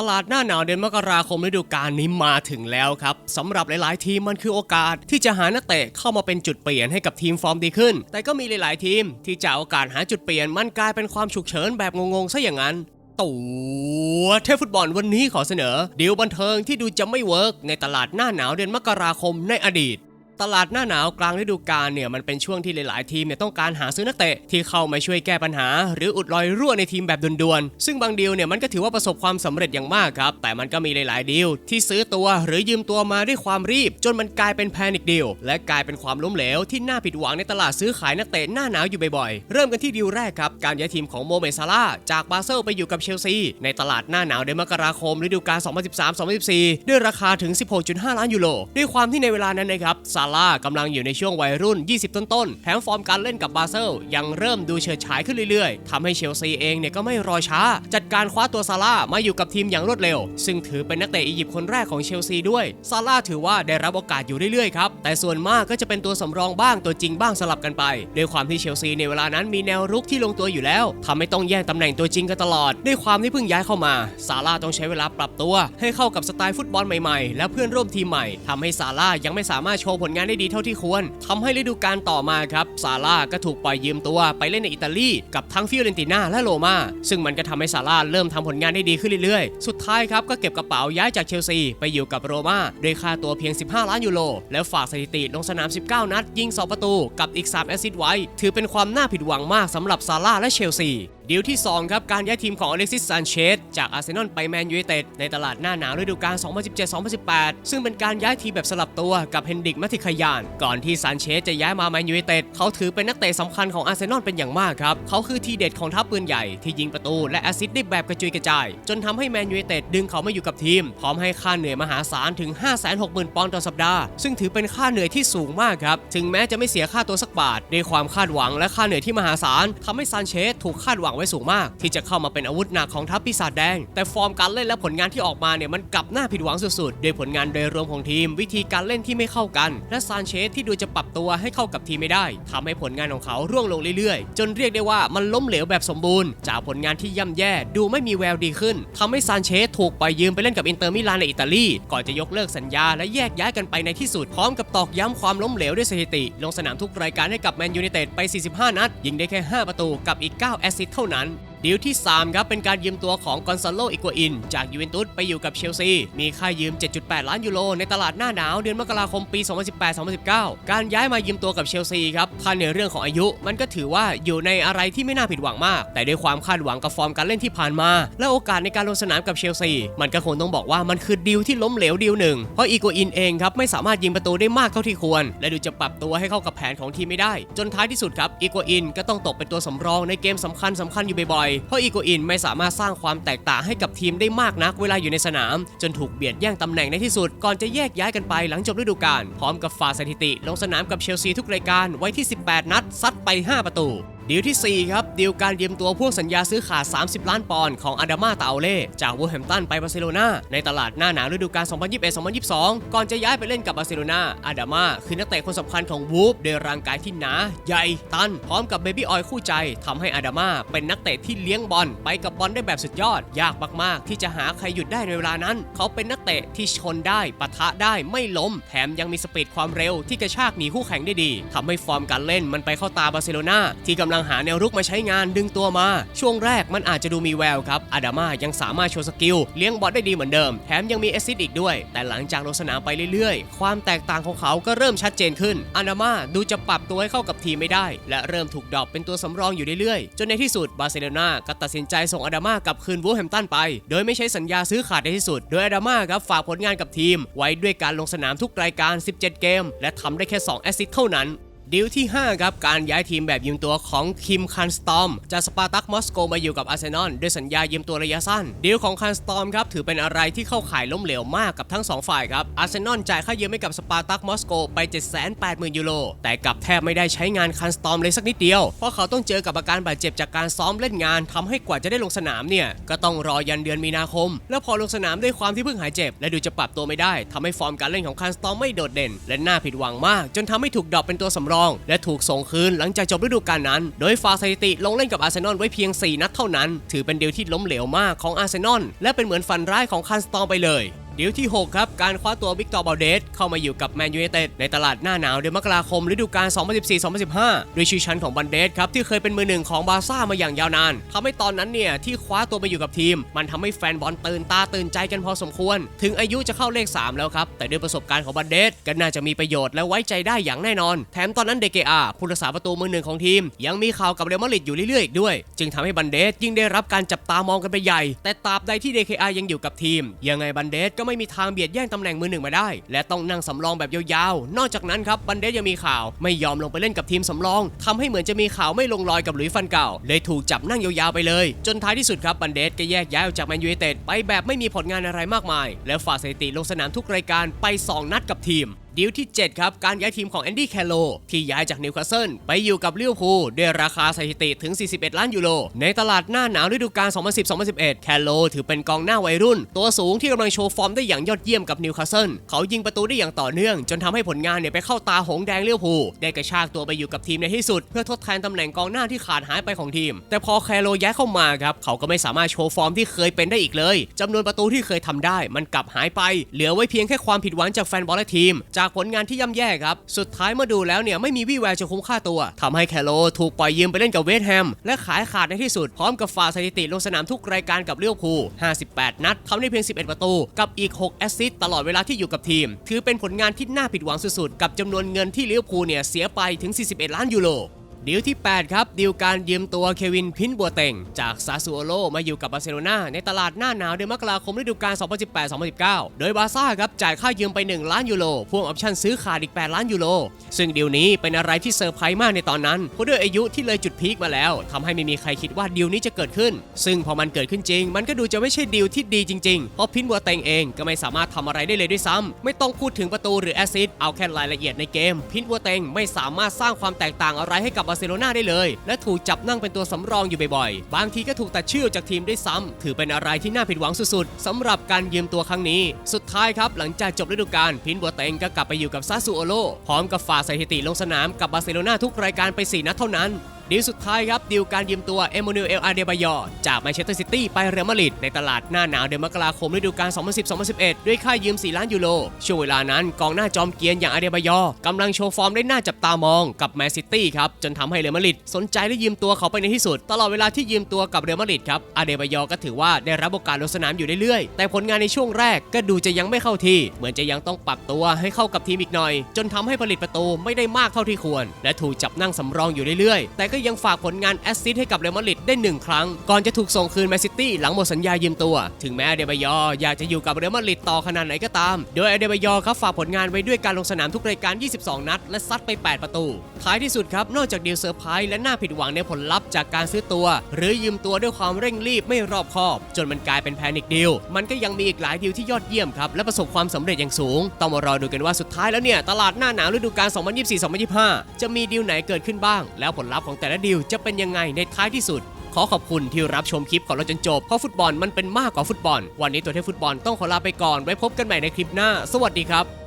ตลาดหน้าหนาวเดือนมกราคมฤดูกาลนี้มาถึงแล้วครับสำหรับหลาย ๆ ทีมมันคือโอกาสที่จะหานักเตะเข้ามาเป็นจุดเปลี่ยนให้กับทีมฟอร์มดีขึ้น แต่ก็มีหลาย ๆ ทีมที่จะโอกาสหาจุดเปลี่ยนมันกลายเป็นความฉุกเฉินแบบงง ๆ ซะอย่างนั้นตัวเทพฟุตบอลวันนี้ขอเสนอดีลบันเทิงที่ดูจะไม่เวิร์กในตลาดหน้าหนาวเดือนมกราคมในอดีต ตลาดหน้าหนาวกลางฤดูกาลเนี่ยมันเป็นช่วงที่หลาย ๆ ทีมเนี่ยต้องการหาซื้อนักเตะที่เข้ามาช่วยแก้ปัญหา หรืออุดรอยรั่วในทีมแบบด่วนๆซึ่งบางดีลเนี่ยมันก็ถือว่าประสบความสำเร็จอย่างมากครับ แต่มันก็มีหลาย ๆ ดีลที่ซื้อตัวหรือยืมตัวมาด้วยความรีบ จนมันกลายเป็นแพนิคดีลและกลายเป็นความล้มเหลวที่น่าผิดหวังในตลาดซื้อขายนักเตะหน้าหนาวอยู่บ่อย ๆ เริ่มกันที่ดีลแรกครับการย้ายทีมของโมเมซาร่าจากบาเซลไปอยู่กับเชลซีในตลาดหน้าหนาวเดือนมกราคมฤดูกาล 2013-2014 ด้วยราคาถึง 16.5 ล้านยูโรด้วยความที่ในเวลานั้นนะครับซาร่ากำลังอยู่ในช่วงวัยรุ่น 20 ต้นๆ แถมฟอร์มการเล่นกับบาเซลยังเริ่มดูเฉิดฉายขึ้นเรื่อยๆ ทำให้เชลซีเองเนี่ยก็ไม่รอช้า จัดการคว้าตัวซาร่ามาอยู่กับทีมอย่างรวดเร็ว ซึ่งถือเป็นนักเตะอียิปต์คนแรกของเชลซีด้วย ซาร่าถือว่าได้รับโอกาสอยู่เรื่อยๆ ครับ แต่ส่วนมากก็จะเป็นตัวสำรองบ้างตัวจริงบ้างสลับกันไป ด้วยความที่เชลซีในเวลานั้นมีแนวรุกที่ลงตัวอยู่แล้วทำให้ต้องแย่งตำแหน่งตัวจริงกันตลอด ด้วยความที่เพิ่งย้ายเข้ามา ซาร่าต้องใช้เวลาปรับตัว ให้เข้ากับสไตล์ฟุตบอลใหม่ๆ และเพื่อนร่วมทีมใหม่ทำให้ซาร่ายังไม่สามารถโชว์ผลงานได้ดีเท่าที่ควรทำให้ฤดูกาลต่อมาครับซาร่าก็ถูกปล่อยยืมตัวไปเล่นในอิตาลีกับทั้งฟิโอเรนติน่าและโรมาซึ่งมันก็ทำให้ซาร่าเริ่มทำผลงานได้ดีขึ้นเรื่อยๆ สุดท้ายครับก็เก็บกระเป๋าย้ายจากเชลซีไปอยู่กับโรม่าด้วยค่าตัวเพียง 15 ล้านยูโรแล้วฝากสถิติลงสนาม 19 นัด ยิง 2 ประตู กับอีก 3 แอสซิสต์ไว้ ถือเป็นความน่าผิดหวังมากสำหรับซาร่าและเชลซี ดีลที่ 2 ครับ การย้ายทีมของอเล็กซิสซานเชสจากอาร์เซนอลไปแมนยูไนเต็ดในตลาดหน้าหนาวฤดูกาล 2017-2018 ซึ่งเป็นการย้ายทีมแบบสลับตัวกับเฮนดิกมัติคยาน ก่อนที่ซานเชสจะย้ายมาแมนยูไนเต็ดเขาถือเป็นนักเตะสำคัญของอาร์เซนอลเป็นอย่างมากครับ เขาคือทีเด็ดของทัพปืนใหญ่ที่ยิงประตูและแอสซิสต์ได้แบบกระจุยกระจาย จนทำให้แมนยูไนเต็ดดึงเขามาอยู่กับทีม พร้อมให้ค่าเหนื่อยมหาศาลถึง 560,000 ปอนด์ต่อสัปดาห์ ซึ่งถือเป็นค่าเหนื่อยที่สูงมากครับถึงแม้จะไม่เสียค่าตัวสักบาทด้วยความคาดหวังและค่าเหนื่อยที่มหาศาลทำให้ซานเชสถูกคาดหวังไว้สูงมาก ที่จะเข้ามาเป็นอาวุธหนักของทัพปีศาจแดง แต่ฟอร์มการเล่นและผลงานที่ออกมาเนี่ยมันกลับน่าผิดหวังสุดๆโดยผลงานโดยรวมของทีม วิธีการเล่นที่ไม่เข้ากัน และซานเชสที่ดูจะปรับตัวให้เข้ากับทีมไม่ได้ทำให้ผลงานของเขาร่วงลงเรื่อยๆ จนเรียกได้ว่ามันล้มเหลวแบบสมบูรณ์ จากผลงานที่ย่ำแย่ดูไม่มีแววดีขึ้นทำให้ซานเชสถูกปล่อยยืมไปเล่นกับอินเตอร์มิลานในอิตาลีก่อนจะยกเลิกสัญญาและแยกย้ายกันไปในที่สุดพร้อมกับตอกย้ำความล้มเหลวด้วยสถิติ ลงสนามทุกรายการให้กับแมนยูไนเต็ดไป 45 นัดยิงได้แค่ 5 ประตูกับอีก 9 แอสซิสต์เท่านั้น ดีลที่ 3 ครับ เป็นการยืมตัวของกอนซาโลอิกัวอิน จากยูเวนตุสไปอยู่กับเชลซี มีค่ายืม 7.8 ล้านยูโรในตลาดหน้าหนาวเดือนมกราคมปี 2018-2019 การย้ายมายืมตัวกับเชลซีครับถ้าในเรื่องของอายุ มันก็ถือว่าอยู่ในอะไรที่ไม่น่าผิดหวังมาก แต่ด้วยความคาดหวังกับฟอร์มการเล่นที่ผ่านมา และโอกาสในการลงสนามกับเชลซี มันก็คงต้องบอกว่ามันคือดีลที่ล้มเหลวดีลหนึ่ง เพราะอีกัวอินเองครับไม่สามารถยิงประตูได้มากเท่าที่ควร และดูจะปรับตัวให้เข้ากับแผนของทีมไม่ได้ จนท้ายที่สุดครับอีกัวอินก็ต้องตกเป็นตัวสำรองในเกมสำคัญสำคัญอยู่บ่อยเพราะอีโกอินไม่สามารถสร้างความแตกต่างให้กับทีมได้มากนักเวลาอยู่ในสนาม จนถูกเบียดแย่งตำแหน่งในที่สุด ก่อนจะแยกย้ายกันไปหลังจบฤดูกาลพร้อมกับฝ่าสถิติ ลงสนามกับเชลซีทุกรายการไว้ที่ 18 นัดซัดไป 5 ประตู ดีลที่ 4 ครับดีลการยืมตัวพวกสัญญาซื้อขาด 30 ล้านปอนด์ของอาดามาตาเล่จากวูแฮมตันไปบาร์เซโลนาในตลาดหน้าหนาวฤดูกาล 2021-2022 ก่อนจะย้ายไปเล่นกับบาร์เซโลนาอาดามาคือนักเตะคนสำคัญของวูฟด้วยร่างกายที่หนา ใหญ่ ตัน พร้อมกับเบบี้ออยคู่ใจทำให้อาดามาเป็นนักเตะที่เลี้ยงบอลไปกับบอลได้แบบสุดยอด ยากมากๆ ที่จะหาใครหยุดได้ในเวลานั้น เขาเป็นนักเตะที่ชนได้ปะทะได้ไม่ล้ม แถมยังมีสปีดความเร็วที่กระชากหนีคู่แข่งได้ดีทำให้ฟอร์มการเล่นมันไปเข้าตาบาร์เซโลนาที่กำลังหาแนวรุกมาใช้งานดึงตัวมา ช่วงแรกมันอาจจะดูมีแววครับอาดามายังสามารถโชว์สกิลเลี้ยงบอลได้ดีเหมือนเดิม แถมยังมีแอซิสต์อีกด้วย แต่หลังจากลงสนามไปเรื่อยๆ ความแตกต่างของเขาก็เริ่มชัดเจนขึ้นอาดามาดูจะปรับตัวให้เข้ากับทีมไม่ได้ และเริ่มถูกดรอปเป็นตัวสำรองอยู่เรื่อยๆ จนในที่สุดบาร์เซโลนาก็ตัดสินใจส่งอาดามากลับคืนวูแฮมตันไป โดยไม่ใช้สัญญาซื้อขาดในที่สุด โดยอาดามาครับฝากผลงานกับทีม ไว้ด้วยการลงสนามทุกรายการ 17 เกม และทำได้แค่ 2 แอสซิสต์เท่านั้น ดีลที่ 5 ครับ การย้ายทีมแบบยืมตัวของคิมคันสตอมจากสปาร์ตักมอสโกมาอยู่กับอาร์เซนอลด้วยสัญญายืมตัวระยะสั้น ดีลของคันสตอมครับถือเป็นอะไรที่เข้าข่ายล้มเหลวมากกับทั้ง 2 ฝ่ายครับอาร์เซนอลจ่ายค่ายืมให้กับสปาร์ตักมอสโกไป 780,000 ยูโรแต่กลับแทบไม่ได้ใช้งานคันสตอมเลยสักนิดเดียว เพราะเขาต้องเจอกับอาการบาดเจ็บจากการซ้อมเล่นงานทำให้กว่าจะได้ลงสนามเนี่ยก็ต้องรอยันเดือนมีนาคม แล้วพอลงสนามด้วยความที่เพิ่งหายเจ็บ และดูจะปรับตัวไม่ได้ทำให้ฟอร์มการเล่นของคันสตอมไม่โดดเด่น และน่าผิดหวังมาก จนทำให้ถูกดรอปเป็นตัวสำรรอง และถูกส่งคืนหลังจากจบฤดูกาลนั้น โดยฝากสถิติลงเล่นกับอาร์เซนอลไว้เพียง 4 นัดเท่านั้น ถือเป็นเดียวที่ล้มเหลวมากของอาร์เซนอลและเป็นเหมือนฝันร้ายของคันสตองไปเลย ดีลที่ 6 ครับ การคว้าตัววิกตอร์บาลเดสเข้ามาอยู่กับแมนยู i นเต็ดในตลาดหน้าหนาวเดือนมกราคมฤดูกาล 2014-2015โดยชื่อชั้นของบันเดสครับที่เคยเป็นมือหนึ่งของบาร์ซ่ามาอย่างยาวนานทำให้ตอนนั้นเนี่ยที่คว้าตัวไปอยู่กับทีม มันทำให้แฟนบอลตื่นตาตื่นใจกันพอสมควร ถึงอายุจะเข้าเลข 3 แล้วครับ แต่ด้วยประสบการณ์ของบันเดสก็น่าจะมีประโยชน์และไว้ใจได้อย่างแน่นอน แถมตอนนั้นเดเกอาผู้รักษาประตูมือหนึ่งของทีม ยังมีข่าวกับเรอัลมาดริดอยู่เรื่อยๆอีกด้วย จึงทำให้บันเดสยิ่งได้รับการจับตามองกันไปใหญ่ แต่ตราบใดที่ DKR ยังอยู่กับทีม ยังไงบันเดสก็ไม่มีทางเบียดแย่งตำแหน่งมือหนึ่งมาได้ และต้องนั่งสำรองแบบยาวๆ นอกจากนั้นครับบันเดสยังมีข่าว ไม่ยอมลงไปเล่นกับทีมสำรองทำให้เหมือนจะมีข่าวไม่ลงรอยกับหลุยส์ฟันเก่า เลยถูกจับนั่งยาวๆไปเลย จนท้ายที่สุดครับบันเดสก็แยกย้ายออกจากแมนยูไนเต็ดไปแบบไม่มีผลงานอะไรมากมาย และฝากสถิติลงสนามทุกรายการไป 2 นัดกับทีม ดีลที่ 7 ครับ การย้ายทีมของแอนดี้แคลโลที่ย้ายจากนิวคาสเซิลไปอยู่กับลิเวอร์พูลด้วยราคาสถิติถึง 41 ล้านยูโร ในตลาดหน้าหนาวฤดูกาล 2010-2011 แคลโลถือเป็นกองหน้าวัยรุ่น ตัวสูงที่กำลังโชว์ฟอร์มได้อย่างยอดเยี่ยมกับนิวคาสเซิลเขายิงประตูได้อย่างต่อเนื่อง จนทำให้ผลงานเนี่ยไปเข้าตาหงแดงลิเวอร์พูลได้กระชากตัวไปอยู่กับทีมในที่สุด เพื่อทดแทนตำแหน่งกองหน้าที่ขาดหายไปของทีม แต่พอแคลโลย้ายเข้ามาครับเขาก็ไม่สามารถโชว์ฟอร์มที่เคยเป็นได้อีกเลยจำนวนประตูที่เคยทำได้ มันกลับหายไป เหลือไว้เพียงแค่ความผิดหวังจากแฟนบอลและทีมจากผลงานที่ย่ำแย่ครับ สุดท้ายเมื่อดูแล้วเนี่ยไม่มีวี่แววจะคุ้มค่าตัวทำให้แคโลถูกปล่อยยืมไปเล่นกับเวสต์แฮม และขายขาดในที่สุด พร้อมกับฝ่าสถิติลงสนามทุกรายการกับเลี้ยวภู58 นัดทำได้เพียง 11 ประตู กับอีก 6 แอสซิสต์ตลอดเวลาที่อยู่กับทีม ถือเป็นผลงานที่น่าผิดหวังสุดๆกับจำนวนเงินที่เลี้ยวภูเนี่ยเสียไปถึง 41 ล้านยูโร ดีลที่ 8 ครับ ดีลการยืมตัวเควินพินบัวเต็งจากซาซูโอโลมาอยู่กับบาร์เซโลนาในตลาดหน้าหนาวเดือนมกราคมฤดูกาล 2018-2019 โดยบาร์ซ่าครับจ่ายค่ายืมไป 1 ล้านยูโรพ่วงออปชั่นซื้อขาดอีก 8 ล้านยูโรซึ่งดีลนี้เป็นอะไรที่เซอร์ไพรส์มากในตอนนั้น เพราะด้วยอายุที่เลยจุดพีคมาแล้วทำให้ไม่มีใครคิดว่าดีลนี้จะเกิดขึ้น ซึ่งพอมันเกิดขึ้นจริง มันก็ดูจะไม่ใช่ดีลที่ดีจริงๆเพราะพินบัวเต็งเองก็ไม่สามารถทำอะไรได้เลยด้วยซ้ำไม่ต้องพูดถึงประตูหรือแอซิสต์เอาแค่รายละเอียดในเกม พินบัวเต็งไม่สามารถสร้างความแตกต่างอะไรให้กับบาร์เซโลนาได้เลย และถูกจับนั่งเป็นตัวสำรองอยู่บ่อยๆ บางทีก็ถูกตัดชื่อจากทีมด้วยซ้ำถือเป็นอะไรที่น่าผิดหวังสุดๆสำหรับการยืมตัวครั้งนี้ สุดท้ายครับหลังจากจบฤดูกาลพินบัวเต็งก็กลับไปอยู่กับซาซูโอโลพร้อมกับฝ่าสถิติลงสนามกับบาร์เซโลนาทุกรายการไป 4 นัดเท่านั้น ดีลสุดท้ายครับดีลการยืมตัวเอม a นูเอลอาเดบายอจากแมนเชสเตอร์ซิตี้ไปเรอัลมาดริดในตลาดหน้าหนาวเดือนมกราคมฤดูกาล 2010-2011 ด้วยค่ายืม 4 ล้านยูโร ช่วงเวลานั้นกองหน้าจอมเกียนอย่างอาเดบายอกำลังโชว์ฟอร์มได้น่าจับตามองกับแมนซิตี้ครับ จนทำให้เรอัลมาดริดสนใจและยืมตัวเขาไปในที่สุด ตลอดเวลาที่ยืมตัวกับเรอัลมาดริดครับอาเดบายอก็ถือว่าได้รับโอกาสลงสนามอยู่เรื่อยๆแต่ผลงานในช่วงแรกก็ดูจะยังไม่เข้าที่ เหมือนจะยังต้องปรับตัวให้เข้ากับทีมอีกหน่อย จนทำให้ผลิตประตูไม่ได้มากเท่าที่ควร และถูกจับนั่งสำรองอยู่เรื่อยๆแต่ก็ยังฝากผลงานแอสซิสต์ให้กับเรอัลมาดริดได้หนึ่งครั้ง ก่อนจะถูกส่งคืนแมนซิตี้หลังหมดสัญญายืมตัว ถึงแม้อเดบายออยากจะอยู่กับเรอัลมาดริดต่อขนาดไหนก็ตาม โดยอเดบายอครับฝากผลงานไว้ด้วยการลงสนามทุกรายการ 22 นัด และซัดไป 8 ประตู ท้ายที่สุดครับ นอกจากดีลเซอร์ไพรส์และน่าผิดหวังในผลลัพธ์จากการซื้อตัว หรือยืมตัวด้วยความเร่งรีบไม่รอบคอบ จนมันกลายเป็นแพนิคดีลมันก็ยังมีอีกหลายดีลที่ยอดเยี่ยมครับและประสบความสำเร็จอย่างสูงต้องมารอดูกันว่าสุดท้ายแล้วเนี่ยตลาดหน้าหนาวฤดูกาล 2024-2025 จะมีดีลไหนเกิดขึ้นบ้าง แล้วผลลัพธ์ของแต่ละดีลจะเป็นยังไงในท้ายที่สุด ขอขอบคุณที่รับชมคลิปของเราจนจบ เพราะฟุตบอลมันเป็นมากกว่าฟุตบอล วันนี้ตัวเทพฟุตบอลต้องขอลาไปก่อน ไว้พบกันใหม่ในคลิปหน้า สวัสดีครับ